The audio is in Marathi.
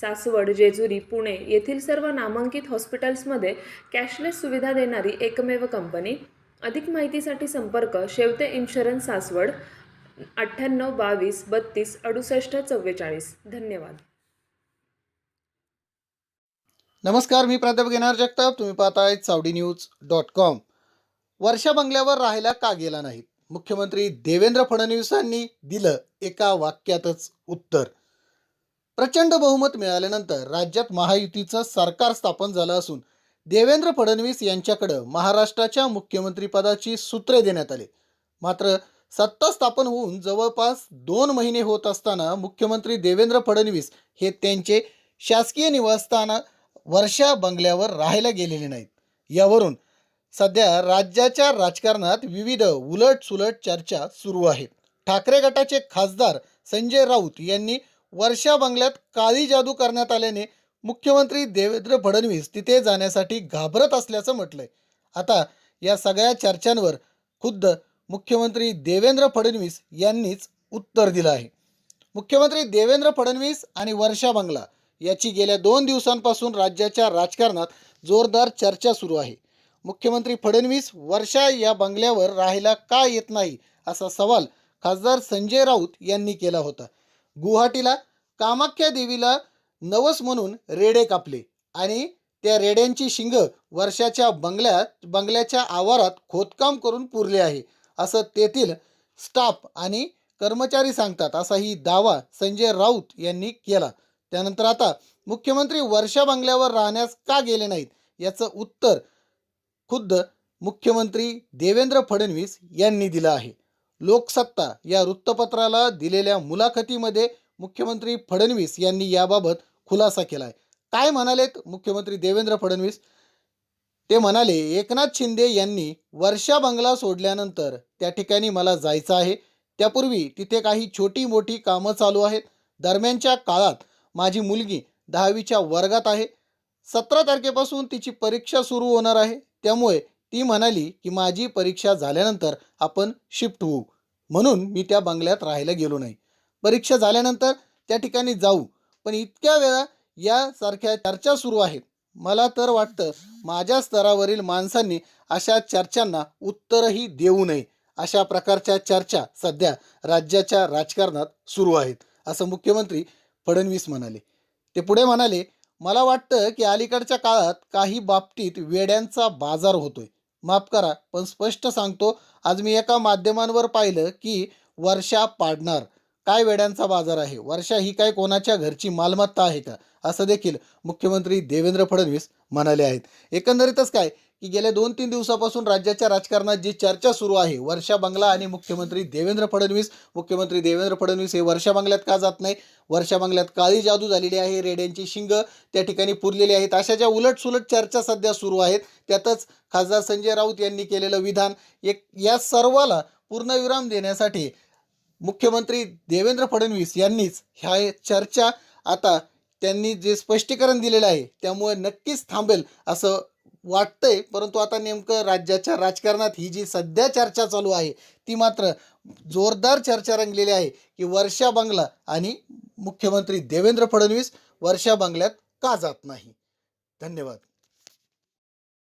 सासवड जेजुरी पुणे येथील सर्व नामांकित हॉस्पिटल्समध्ये कॅशलेस सुविधा देणारी एकमेव कंपनी. अधिक माहितीसाठी संपर्क शेवते इन्शुरन्स सासवड अठ्ठ्याण्णव बावीस बत्तीस अडुसष्ट चव्वेचाळीस. धन्यवाद. नमस्कार मी प्राध्यापक येणार जगताप. तुम्ही पाहताय Chawdi news dot com. Varsha बंगल्यावर राहायला का गेला नाहीत? मुख्यमंत्री देवेंद्र फडणवीसांनी दिलं एका वाक्यातच उत्तर. प्रचंड बहुमत मिळाल्यानंतर राज्यात महायुतीचं सरकार स्थापन झालं असून देवेंद्र फडणवीस यांच्याकडं महाराष्ट्राच्या मुख्यमंत्रीपदाची सूत्रे देण्यात आली. मात्र सत्ता स्थापन होऊन जवळपास दोन महिने होत असताना मुख्यमंत्री देवेंद्र फडणवीस हे त्यांचे शासकीय निवासस्थान वर्षा बंगल्यावर राहायला गेलेले नाहीत. यावरून सध्या राज्याच्या राजकारणात विविध उलटसुलट चर्चा सुरू आहे ठाकरे गटाचे खासदार संजय राऊत यांनी वर्षा बंगल्यात काळी जादू करण्यात आल्याने मुख्यमंत्री देवेंद्र फडणवीस तिथे जाण्यासाठी घाबरत असल्याचं म्हटलंय. आता या सगळ्या चर्चांवर खुद्द मुख्यमंत्री देवेंद्र फडणवीस यांनीच उत्तर दिलं आहे. मुख्यमंत्री देवेंद्र फडणवीस आणि वर्षा बंगला याची गेल्या दोन दिवसांपासून राज्याच्या राजकारणात जोरदार चर्चा सुरू आहे. मुख्यमंत्री फडणवीस वर्षा या बंगल्यावर राहायला का येत नाही असा सवाल खासदार संजय राऊत यांनी केला होता. गुवाहाटीला कामाख्या देवीला नवस म्हणून रेडे कापले. आणि त्या रेड्यांची शिंग वर्षाच्या बंगल्यात बंगल्याच्या आवारात खोदकाम करून पुरले आहे. असं तेथील स्टाफ आणि कर्मचारी सांगतात. असाही दावा संजय राऊत यांनी केला. त्यानंतर आता मुख्यमंत्री वर्षा बंगल्यावर राहण्यास का गेले नाहीत? याचं उत्तर खुद्द मुख्यमंत्री देवेंद्र फडणवीस यांनी दिलं आहे. लोकसत्ता या वृत्तपत्राला दिलेल्या मुलाखतीमध्ये मुख्यमंत्री फडणवीस यांनी याबाबत खुलासा केला आहे काय म्हणालेत मुख्यमंत्री देवेंद्र फडणवीस? ते म्हणाले एकनाथ शिंदे यांनी वर्षा बंगला सोडल्यानंतर त्या ठिकाणी मला जायचं आहे. त्यापूर्वी तिथे काही छोटी मोठी कामं चालू आहेत. दरम्यानच्या काळात माझी मुलगी दहावीच्या वर्गात आहे. सतरा तारखेपासून तिची परीक्षा सुरू होणार आहे. त्यामुळे ती म्हणाली की माझी परीक्षा झाल्यानंतर आपण शिफ्ट होऊ. म्हणून मी त्या बंगल्यात राहायला गेलो नाही. परीक्षा झाल्यानंतर त्या ठिकाणी जाऊ. पण इतक्या वेळा यासारख्या चर्चा सुरू आहेत मला तर वाटतं माझ्या स्तरावरील माणसांनी अशा चर्चांना उत्तरही देऊ नये. अशा प्रकारच्या चर्चा सध्या राज्याच्या राजकारणात सुरू आहेत असं मुख्यमंत्री फडणवीस म्हणाले. ते पुढे म्हणाले मला वाटतं की अलीकडच्या काळात काही बाबतीत वेड्यांचा बाजार होतोय. माफ करा पण स्पष्ट सांगतो आज मी एका माध्यमांवर पाहिलं की वर्षा पाडणार. काय वेड्यांचा बाजार आहे? वर्षा ही काय कोणाच्या घरची मालमत्ता आहे का? असं देखील मुख्यमंत्री देवेंद्र फडणवीस म्हणाले आहेत. एकंदरीतच काय की गेल्या दोन तीन दिवसापासून राज्याच्या राजकारणात जी चर्चा सुरू आहे वर्षा बंगला आणि मुख्यमंत्री देवेंद्र फडणवीस मुख्यमंत्री देवेंद्र फडणवीस हे वर्षा बंगल्यात का जात नाही वर्षा बंगल्यात काळी जादू झालेली आहे रेड्यांची शिंग त्या ठिकाणी पुरलेली आहेत. अशा ज्या उलटसुलट चर्चा सध्या सुरू आहेत त्यातच खासदार संजय राऊत यांनी केलेलं विधान एक या सर्वाला पूर्णविराम देण्यासाठी मुख्यमंत्री देवेंद्र फडणवीस यांनीच ह्या चर्चा आता त्यांनी जे स्पष्टीकरण दिलेलं आहे त्यामुळे नक्कीच थांबेल असं वाटतंय परंतु आता नेमकं राज्याच्या राजकारणात ही जी सध्या चर्चा चालू आहे ती मात्र जोरदार चर्चा रंगलेली आहे की वर्षा बंगला आणि मुख्यमंत्री देवेंद्र फडणवीस वर्षा बंगल्यात का जात नाही. धन्यवाद.